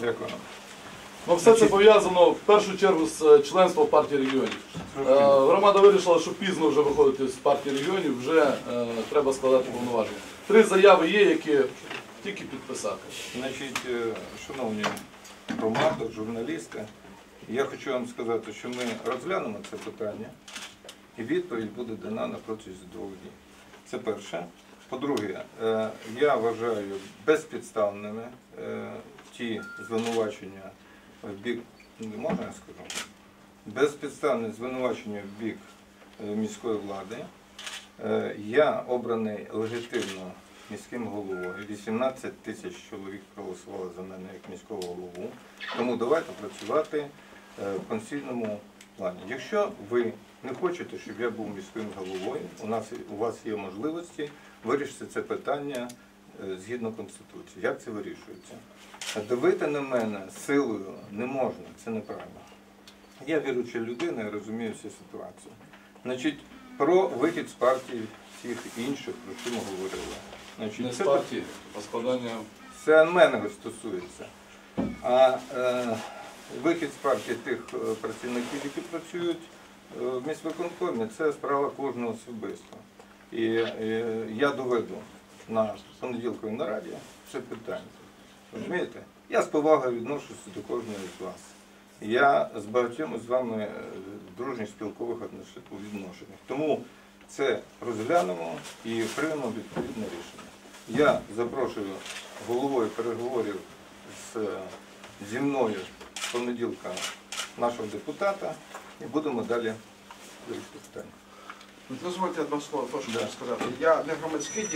Дякую. Ну, все це пов'язано в першу чергу з е, членством партії регіонів. Е, Громада вирішила, що пізно вже виходити з партії регіонів, вже е, треба складати повноваження. Три заяви є, які тільки підписати. Значить, шановні громади, журналісти, я хочу вам сказати, що ми розглянемо це питання і відповідь буде дана на протязі двох днів. Це перше. По-друге, я вважаю безпідставними ті звинувачення в бік, не можна я безпідставне звинувачення в бік е, міської влади. Е, Я обраний легітимно міським головою. 18 тисяч чоловік проголосували за мене як міського голову. Тому давайте працювати е, в конституційному плані. Якщо ви не хочете, щоб я був міським головою, у нас у вас є можливості вирішити це питання згідно конституції. Як це вирішується? Давити на мене силою не можна, це неправильно. Я віруча людина, я розумію всю ситуацію. Значить, про вихід з партії всіх інших, про що ми говорили. Значить, Не з партії, а складання. це мене стосується. А е, вихід з партії тих е, працівників, які працюють е, в міськвиконкомі, це справа кожного особисто. І е, я доведу на понеділковій нараді це питання. Розумієте? Я з повагою відношуся до кожного з вас. Я з багатьма з вами е, дружніх спілкових відношеннях. Тому це розглянемо і приймемо відповідне рішення. Я запрошую головою переговорів з, зі мною з понеділка нашого депутата і будемо далі вирішити питання. Дозвольте одне слово, прошу Да. сказати. Я не громадський